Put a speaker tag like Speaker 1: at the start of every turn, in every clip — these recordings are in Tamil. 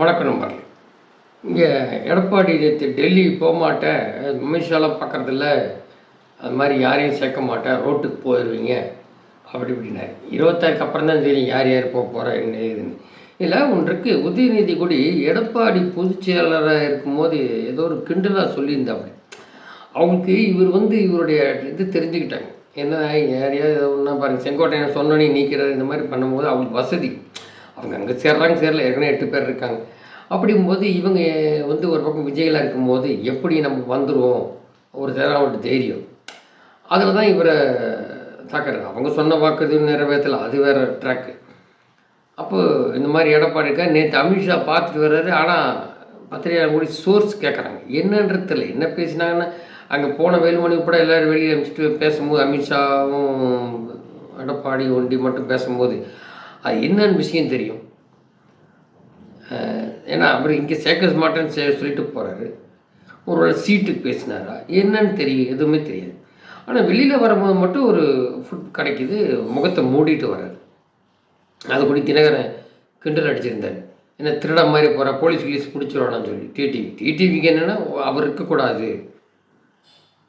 Speaker 1: வணக்கம் நம்பர் இங்கே எடப்பாடி நேற்று டெல்லி போக மாட்டேன். அமித்ஷாலாம் பார்க்குறதில்ல அது மாதிரி யாரையும் சேர்க்க மாட்டேன். ரோட்டுக்கு போயிடுவீங்க அப்படி இப்படின்னாரு. இருபத்தாறுக்கு அப்புறம் தான் தெரியும் யார் யார் போக போகிறா என்ன ஏதுன்னு. இல்லை ஒன்றுக்கு உதயநிதி கூடி எடப்பாடி பொதுச்செயலராக இருக்கும்போது ஏதோ ஒரு கிண்டலாக சொல்லியிருந்தாப்படி அவங்களுக்கு இவர் வந்து இவருடைய இது தெரிஞ்சுக்கிட்டாங்க. என்ன யாரையாவது ஒன்றா பாருங்கள் செங்கோட்டையன் சொன்னோன்னே நீக்கிறார். இந்த மாதிரி பண்ணும்போது அவங்களுக்கு வசதி. அவங்க அங்கே சேர்றாங்க சேரல. ஏற்கனவே எட்டு பேர் இருக்காங்க. அப்படிங்கும்போது இவங்க வந்து ஒரு பக்கம் விஜயலாக இருக்கும்போது எப்படி நம்ம வந்துடுவோம் ஒரு தேராவோட தைரியம். அதில் தான் இவரை தாக்குறாங்க. அவங்க சொன்ன வாக்குறுதி நிறைவேற்றல. அது வேறு ட்ராக்கு அப்போது இந்த மாதிரி எடப்பாடி இருக்கா நேற்று அமித்ஷா பார்த்துட்டு வர்றாரு. ஆனால் பத்திரிகை கூட சோர்ஸ் கேட்குறாங்க என்னன்றது தெரியல. என்ன பேசினாங்கன்னா அங்கே போன வேலுமணி கூட எல்லோரும் வெளியே அனுப்பிச்சிட்டு பேசும்போது அமித்ஷாவும் எடப்பாடி ஒண்டி மட்டும் பேசும்போது அது என்னன்னு விஷயம் தெரியும். ஏன்னா அவர் இங்கே சேர்க்க மாட்டேன்னு சொல்லிட்டு போகிறாரு ஒரு சீட்டுக்கு பேசினாரா? என்னன்னு தெரியும் எதுவுமே தெரியாது. ஆனால் வெளியில் வரும்போது மட்டும் ஒரு ஃபுட் கிடைக்கிது முகத்தை மூடிட்டு வர்றாரு. அது கூட தினகரன் கிண்டல் அடிச்சிருந்தார். என்ன திருட மாதிரி போகிற போலீஸ் கிலீஸ் பிடிச்சிருவானான்னு சொல்லி. டிடிவி டிடிவிக்கு என்னென்னா அவர் இருக்கக்கூடாது.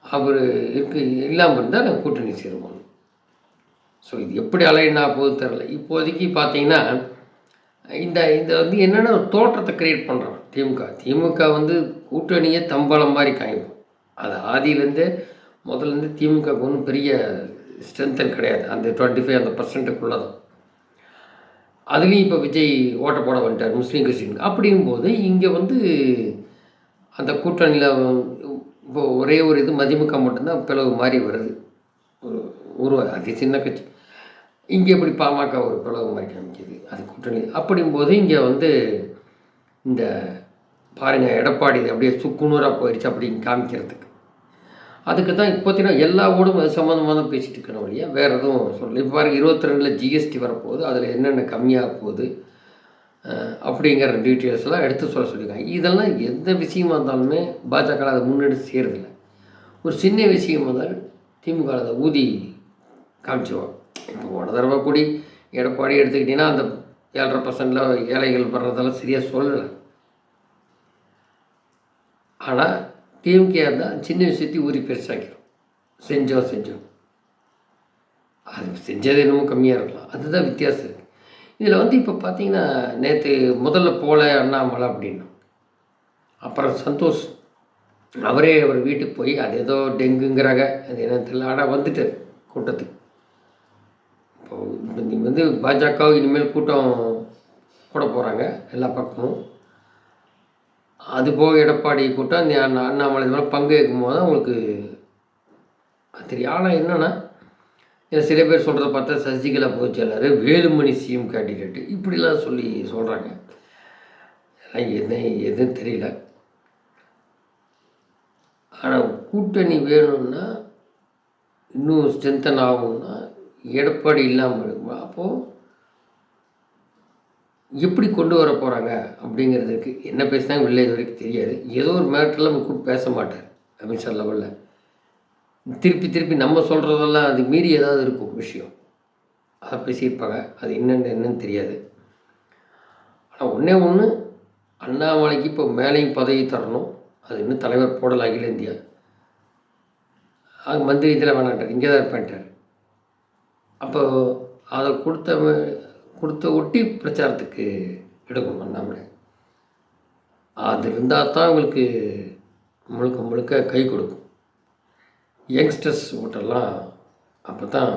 Speaker 1: அவர் இருக்கு இல்லாமல் இருந்தால் நான் கூட்டணி சேருவோம். ஸோ இது எப்படி அலைனா போகுது தெரில இப்போதைக்கு பார்த்தீங்கன்னா இந்த இந்த வந்து என்னென்னா ஒரு தோற்றத்தை கிரியேட் பண்ணுறோம் திமுக. திமுக வந்து கூட்டணியே தம்பளம் மாதிரி காமிப்போம் அது ஆதியிலேருந்தே முதல்லேருந்து திமுக ஒன்றும் பெரிய ஸ்ட்ரென்த்தன் கிடையாது. அந்த டுவெண்ட்டி ஃபைவ் அந்த பர்சன்ட்டுக்குள்ளே தான் அதுலேயும் இப்போ விஜய் ஓட்ட போட வந்துட்டார் முஸ்லீம் கிறிஸ்டின் அப்படிங்கும்போது இங்கே வந்து அந்த கூட்டணியில் இப்போ ஒரே ஒரு இது மதிமுக மட்டும்தான் பிளவு மாதிரி வருது. ஒரு உருவ அது சின்ன கட்சி. இங்கே இப்படி பாமக ஒரு பிளவு மாதிரி காமிக்குது அது கூட்டணி அப்படிங்கும்போது இங்கே வந்து இந்த பாருங்கள் எடப்பாடி இது அப்படியே சுக்குநூறாக போயிடுச்சு அப்படின்னு காமிக்கிறதுக்கு. அதுக்கு தான் இப்போத்தினா எல்லா ஊடும் அது சம்மந்தமாக தான் பேசிகிட்டு இருக்கணும் இல்லையா வேறு எதுவும் சொல்லலை. இப்போ பாருங்கள் இருபத்தி ரெண்டில் ஜிஎஸ்டி வரப்போகுது அதில் என்னென்ன கம்மியாக போகுது அப்படிங்கிற டீட்டெயில்ஸ்லாம் எடுத்து சொல்ல சொல்லியிருக்காங்க. இதெல்லாம் எந்த விஷயமா இருந்தாலுமே பாஜக அதை முன்னெடுத்து செய்கிறதில்ல ஒரு சின்ன விஷயம் இருந்தாலும் திமுக அதை ஊதி காமிச்சிடுவாங்க இப்போ போன தடவை கூடி எடப்பாடி எடுத்துக்கிட்டிங்கன்னா அந்த ஏழரை பர்சன்டில் ஏழைகள் வர்றதெல்லாம் சரியாக சொல்லலை. ஆனால் டிஎம்கே இருந்தால் சின்ன விஷயத்தையும் ஊறி பெருசாக்கிடும் செஞ்சோம் செஞ்சோம் அது செஞ்சது என்னமோ கம்மியாக இருக்கலாம். அதுதான் வித்தியாசம். இருக்குது இதில் வந்து இப்போ பார்த்தீங்கன்னா நேற்று முதல்ல போல அண்ணாமலை அப்படின்னா அப்புறம் சந்தோஷ். அவரே அவர் வீட்டுக்கு போய் அது ஏதோ டெங்குங்கிறாங்க. அது என்ன தெரியல. ஆனால் வந்துட்டார் கூட்டத்துக்கு. இப்போ வந்து பாஜக இனிமேல் கூட்டம் கூட போகிறாங்க எல்லா பக்கமும். அது போக எடப்பாடி கூட்டம் இந்த அண்ணா அண்ணாமலை இது பங்கு வைக்கும் போது தான் உங்களுக்கு அது தெரியும். ஆனால் என்னென்னா சில பேர் சொல்கிறத பார்த்தா சசிகலா பொதுச்செயலாளர் வேலுமணி சிஎம் கேண்டிடேட்டு இப்படிலாம் சொல்லி சொல்கிறாங்க அதெல்லாம் எது எதுவும் தெரியல. ஆனால் கூட்டணி வேணும்னா இன்னும் ஸ்ட்ரென்தன் ஆகும்னா எடப்பாடி இல்லாமல் இருக்கும் அப்போது எப்படி கொண்டு வர போகிறாங்க அப்படிங்கிறதுக்கு என்ன பேசினாங்க வெளில இது வரைக்கும் தெரியாது. ஏதோ ஒரு மேட்டரில் நம்ம கூப்பிட்டு பேச மாட்டார் அமித்ஷா லெவலில் திருப்பி திருப்பி நம்ம சொல்கிறதெல்லாம் அது மீறி ஏதாவது இருக்கும் விஷயம். அதை பேசியிருப்பாங்க. அது என்னென்னு என்னன்னு தெரியாது. ஆனால் ஒன்றே ஒன்று அண்ணாமலைக்கு இப்போ மேலேயும் பதவி தரணும். அது இன்னும் தலைவர் போடல அகில இந்தியா. அது மந்திரி இதில் வேணாட்டார் இங்கே தான் இருப்பேன்ட்டார். அப்போ அதை கொடுத்த கொடுத்த ஒட்டி பிரச்சாரத்துக்கு எடுக்கணும் அண்ணாமலை அது இருந்தால் தான் உங்களுக்கு முழுக்க முழுக்க கை கொடுக்கும். யங்ஸ்டர்ஸ் ஓட்டெல்லாம் அப்போ தான்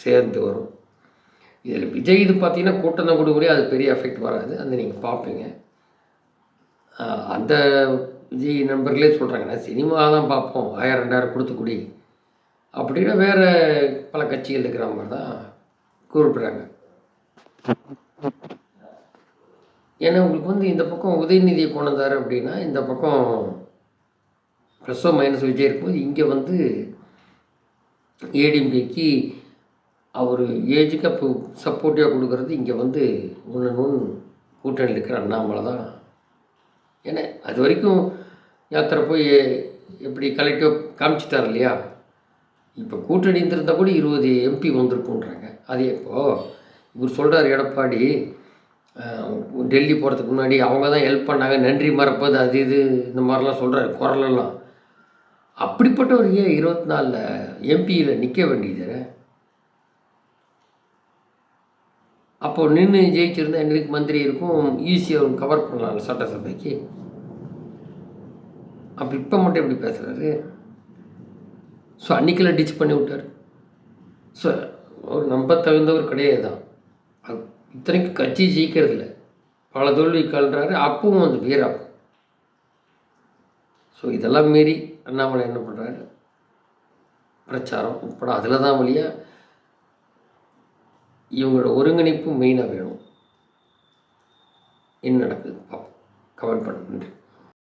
Speaker 1: சேர்ந்து வரும். இதில் விஜய் இது பார்த்தீங்கன்னா கூட்டம் தான் கூட அது பெரிய எஃபெக்ட் வராது. அந்த நீங்கள் பார்ப்பீங்க. அந்த விஜய் நண்பர்களே சொல்கிறாங்க நான் சினிமா தான் பார்ப்போம். ஆயிரம் ரெண்டாயிரம் கொடுத்து குடி. அப்படின்னு வேறு பல கட்சிகள் இருக்கிற மாதிரி தான் குறிப்பிட்றாங்க. ஏன்னா உங்களுக்கு வந்து இந்த பக்கம் உதயநிதியை கொண்டு வந்தார் அப்படின்னா இந்த பக்கம் ப்ளஸ்ஸோ மைனஸ் விஜய் இருக்கும்போது இங்கே வந்து ஏடிஎம்கேக்கு அவர் ஏஜுக்கு அப்போ சப்போர்ட்டிவாக கொடுக்குறது இங்கே வந்து ஒன்று நூன் கூட்டணியில் இருக்கிற அண்ணாமலை தான். ஏன்னா அது வரைக்கும் யாத்திரை போய் எப்படி கலெக்டிவ் காமிச்சிட்டார் இல்லையா? இப்போ கூட்டணி இருந்திருந்தால் கூட இருபது எம்பி வந்திருக்குன்றாங்க அது இப்போது இவர் சொல்கிறார் எடப்பாடி டெல்லி போகிறதுக்கு முன்னாடி அவங்க தான் ஹெல்ப் பண்ணாங்க. நன்றி மறப்பது அது இது இந்த மாதிரிலாம் சொல்கிறாரு குரலெல்லாம். அப்படிப்பட்ட ஒரு ஏன் இருபத்தி நாலில் எம்பியில் நிற்க வேண்டியது அப்போ நின்று ஜெயிச்சிருந்தா எங்களுக்கு மந்திரி இருக்கும் ஈஸியாக கவர் பண்ணலாம் சட்டசபைக்கு. அப்போ இப்போ மட்டும் எப்படி பேசுகிறாரு ஸோ அன்றைக்கெல்லாம் டிச் பண்ணி விட்டார். ஸோ அவர் நம்ப தகுந்தவர் கிடையாது தான். அது இத்தனைக்கும் கட்சி ஜெயிக்கிறதில்ல. பல தோல்வி கல்றாரு அப்பவும் அந்த வீரா ஸோ இதெல்லாம் மீறி அண்ணாமலை என்ன பண்ணுறாரு பிரச்சாரம் உட்பட அதில் தான் வழியாக இவங்களோட ஒருங்கிணைப்பு மெயினாக வேணும். என்ன நடக்குது பார்ப்போம். கமெண்ட் பண்ணுறேன் நன்றி.